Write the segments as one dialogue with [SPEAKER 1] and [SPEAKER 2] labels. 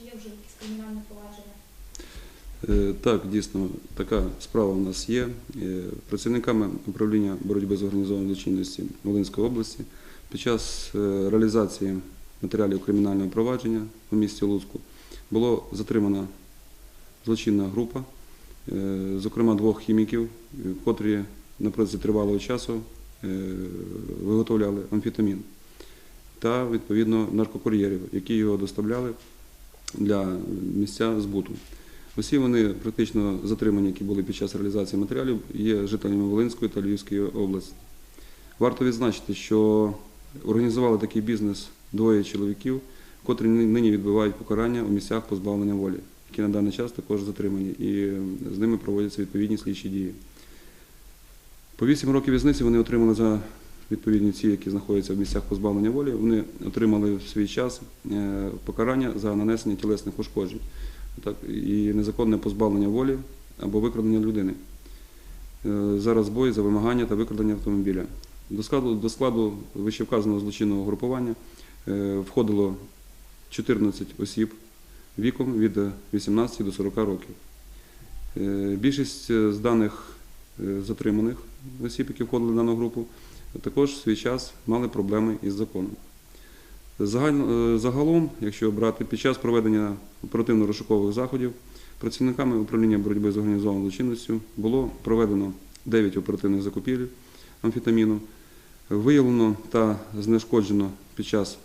[SPEAKER 1] чи є вже якісь кримінальне провадження?
[SPEAKER 2] Е, Так, дійсно, така справа у нас є. Е, Працівниками управління боротьби з організованою злочинністю Волинської області під час е, реалізації матеріалів кримінального провадження у місті Луцьку було затримана злочинна група, зокрема двох хіміків, котрі протязі тривалого часу виготовляли амфетамін та відповідно наркокур'єрів, які його доставляли для місця збуту. Усі вони практично затримані, які були під час реалізації матеріалів, є жителями Волинської та Львівської області. Варто відзначити, що організували такий бізнес двоє чоловіків, котрі нині відбувають покарання у місцях позбавлення волі, які на даний час також затримані, і з ними проводяться відповідні слідчі дії. По 8 років в'язниці вони отримали за відповідні ці, які знаходяться в місцях позбавлення волі. Вони отримали в свій час е, покарання за нанесення тілесних ушкоджень і незаконне позбавлення волі або викрадення людини. Е, За розбой, за вимагання та викрадення автомобіля. До складу, вищевказаного злочинного групування е, входило 14 осіб віком від 18 до 40 років. Більшість з даних затриманих осіб, які входили в дану групу, також в свій час мали проблеми із законом. Е, Загалом, якщо брати під час проведення оперативно-розшукових заходів, працівниками управління боротьби з організованою злочинністю було проведено 9 оперативних закупівель амфетаміну, виявлено та знешкоджено під час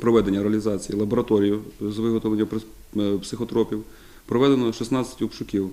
[SPEAKER 2] проведення реалізації лабораторію з виготовлення е, психотропів, проведено 16 обшуків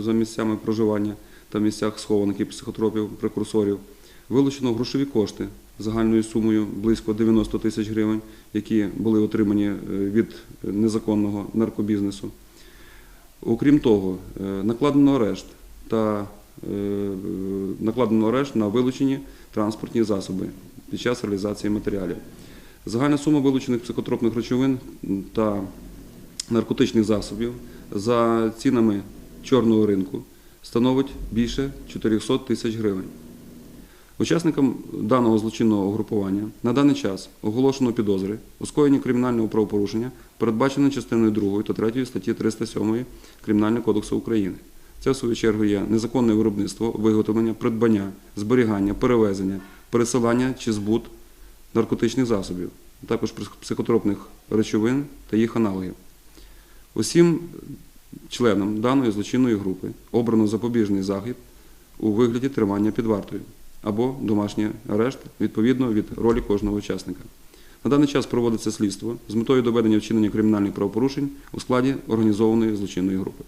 [SPEAKER 2] за місцями, проживання та місцях схованих і психотропів, прекурсорів, вилучено грошові кошти загальною сумою близько 90 тисяч гривень, які були отримані е, від незаконного наркобізнесу. Окрім того, е, накладено арешт та е, накладено арешт на вилучені транспортні засоби під час реалізації матеріалів. Загальна сума вилучених психотропних речовин та наркотичних засобів за цінами чорного ринку становить більше 400 тисяч гривень. Учасникам даного злочинного угрупування на даний час оголошено підозри у скоєнні кримінального правопорушення, передбачено частиною 2 та 3 статті 307 Кримінального кодексу України. Це, в свою чергу, є незаконне виробництво, виготовлення, придбання, зберігання, перевезення, пересилання чи збут наркотичних засобів, а також психотропних речовин та їх аналогів. Усім членам даної злочинної групи обрано запобіжний захід у вигляді тримання під вартою або домашній арешт відповідно від ролі кожного учасника. На даний час проводиться слідство з метою доведення вчинення кримінальних правопорушень у складі організованої злочинної групи.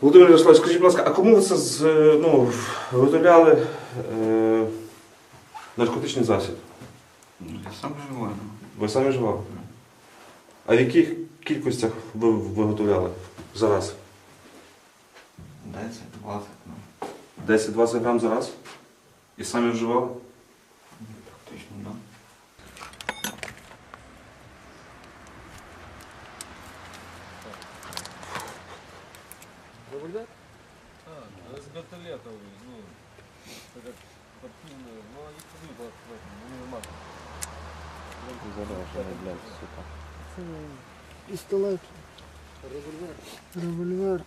[SPEAKER 3] Володимир Ярославович, скажіть, будь ласка, а кому ви це з, е, ну, виготовляли е, наркотичний засіб?
[SPEAKER 4] Ну, Я сам вживаю.
[SPEAKER 3] Ви самі вживали? А в яких кількостях ви виготовляли за раз?
[SPEAKER 4] 10, 20, ну.
[SPEAKER 3] 10-20 грам за раз? І самі вживали?
[SPEAKER 5] А, с гартолетовый, ну, это как спортивный, ну, они ходят в этом, ну, не мат.
[SPEAKER 6] Це пістолет,
[SPEAKER 5] Револьвер.
[SPEAKER 6] револьвер.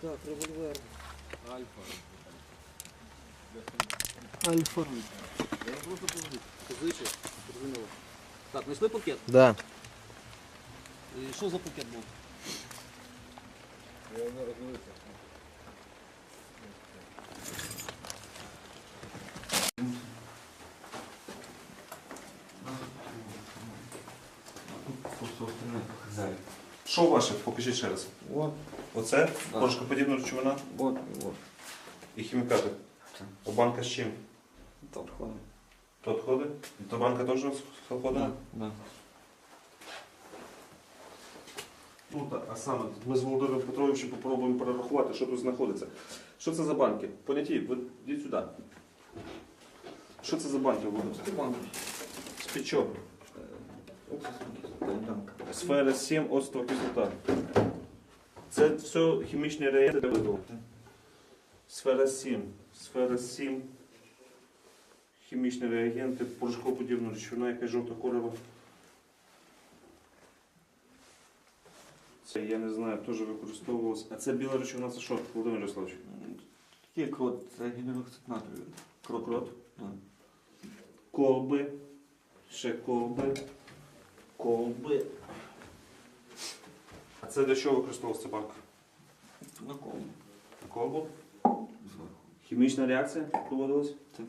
[SPEAKER 6] Так, револьвер.
[SPEAKER 5] Альфа.
[SPEAKER 6] Альфа.
[SPEAKER 5] Я просто позичу. Позичу. Зрозуміло. Так, знайшли пакет?
[SPEAKER 6] Да.
[SPEAKER 5] І що за пакет був? Я не розуміюся.
[SPEAKER 4] Остальне.
[SPEAKER 3] Що ваше? Покажіть ще раз.
[SPEAKER 4] Вот,
[SPEAKER 3] Оце
[SPEAKER 4] Да.
[SPEAKER 3] порошкоподібна речовина
[SPEAKER 4] вот, вот.
[SPEAKER 3] і хімікати.
[SPEAKER 4] Так.
[SPEAKER 3] А банка з чим?
[SPEAKER 4] Это отходы.
[SPEAKER 3] То відходи? То банка теж з відходами?
[SPEAKER 4] Да, да.
[SPEAKER 3] Тут, а саме, ми з Володимиром Петровичем попробуємо перерахувати, що тут знаходиться. Що це за банки? Поняті, ви йдіть сюди. Що це за банки, Володимир?
[SPEAKER 4] Банки.
[SPEAKER 3] З-під чого?
[SPEAKER 4] Кислота, льданка.
[SPEAKER 3] Сфера 7, оцтова кислота. Це все хімічні для виду. Сфера 7. Сфера 7. Хімічні реагенти, порошкоподібна речовина, яка жовта кольору. Це я не знаю, теж використовувалося. А це біла речовина, це що, Володимир Ярославович?
[SPEAKER 4] Такие крот, это гидроксид натрия. Крот.
[SPEAKER 3] Крот.
[SPEAKER 4] Да.
[SPEAKER 3] Колби. Ще колби. Колби. А це для чого використовувалася банка?
[SPEAKER 4] На ком?
[SPEAKER 3] На колбу? Хімічна реакція проводилась?
[SPEAKER 4] Так.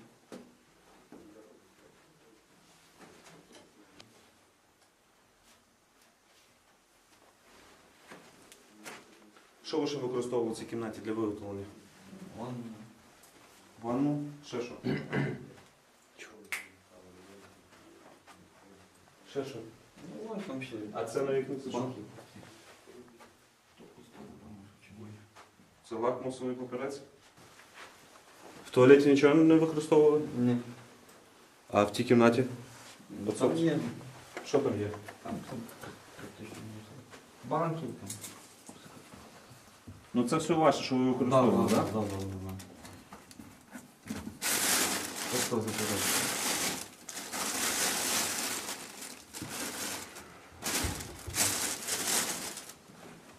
[SPEAKER 3] Що ви ще використовували в цій кімнаті для виготовлення?
[SPEAKER 4] Вон.
[SPEAKER 3] Ванну? Ще що? Ще що?
[SPEAKER 4] Ну, вон там все.
[SPEAKER 3] А це на
[SPEAKER 4] там чего.
[SPEAKER 3] Це лакмусовий папірець? В туалеті нічого не використовували?
[SPEAKER 4] Не.
[SPEAKER 3] А в тій кімнаті?
[SPEAKER 4] Там нет.
[SPEAKER 3] Що там є?
[SPEAKER 4] Там, там практично не знаю. Банки там.
[SPEAKER 3] Ну це все ваше, що ви використовували, так?
[SPEAKER 4] Просто забирать.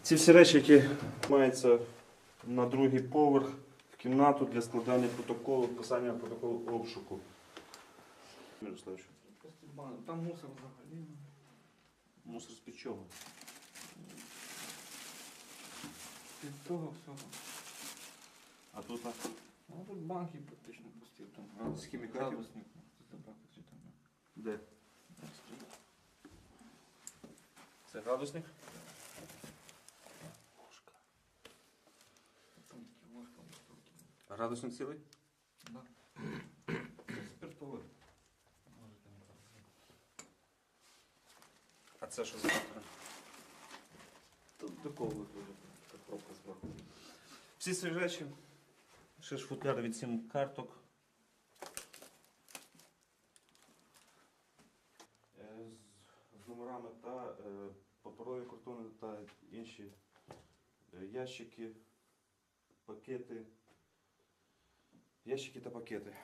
[SPEAKER 3] Ці всі речі, які маються на другий поверх в кімнату для складання протоколу, писання протоколу обшуку. Мирославович,
[SPEAKER 4] Там мусор взагалі.
[SPEAKER 3] мусор з-під чого?
[SPEAKER 4] Від того всього.
[SPEAKER 3] А тут а,
[SPEAKER 4] Ну тут банки практично пусті. Там
[SPEAKER 3] з хімікатів? Де? Це градусник? Градусник цілий?
[SPEAKER 4] Да. Це спиртове. Можете не так.
[SPEAKER 3] А це що за фактори?
[SPEAKER 4] Тут такого виходить. Така пробка зверху.
[SPEAKER 3] Всі ці речі. Ще ж футляри від сім карток. Е, З, з номерами та е, паперові картони та інші е, ящики, пакети. Ящики та пакети.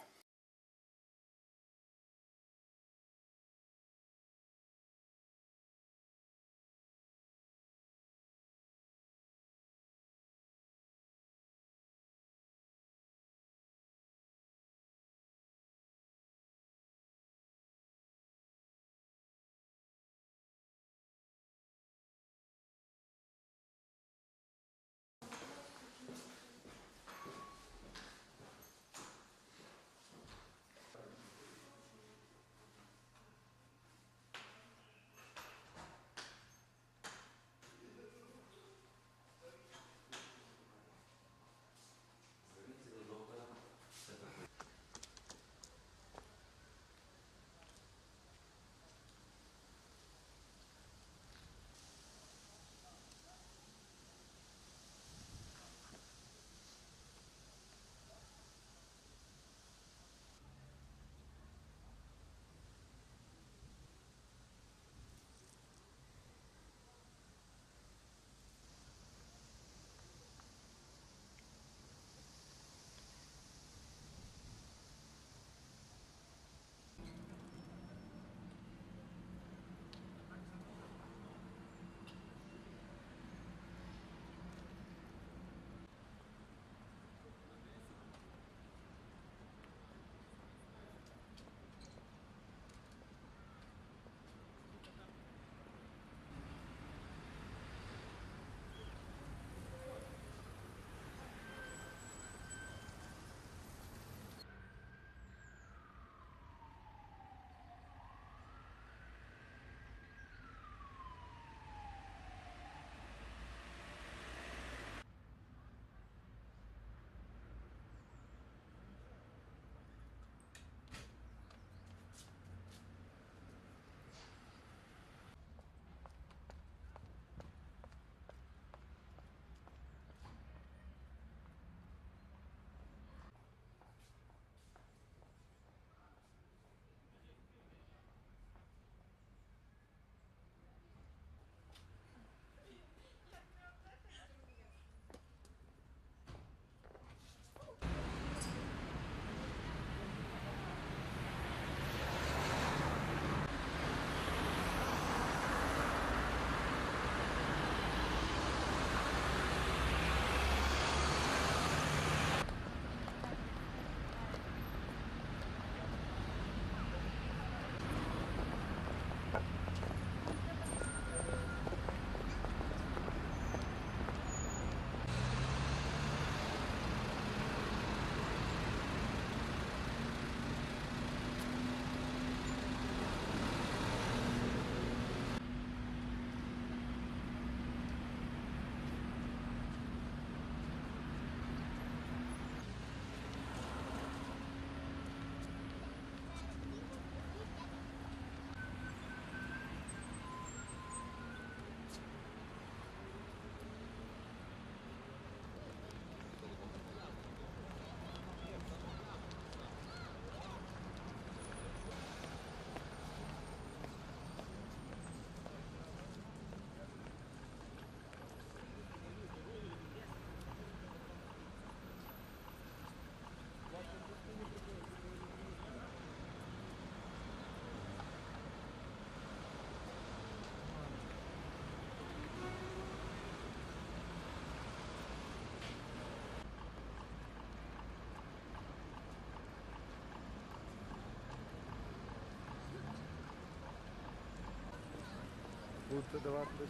[SPEAKER 6] Будете давати десь?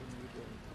[SPEAKER 6] Невідомо.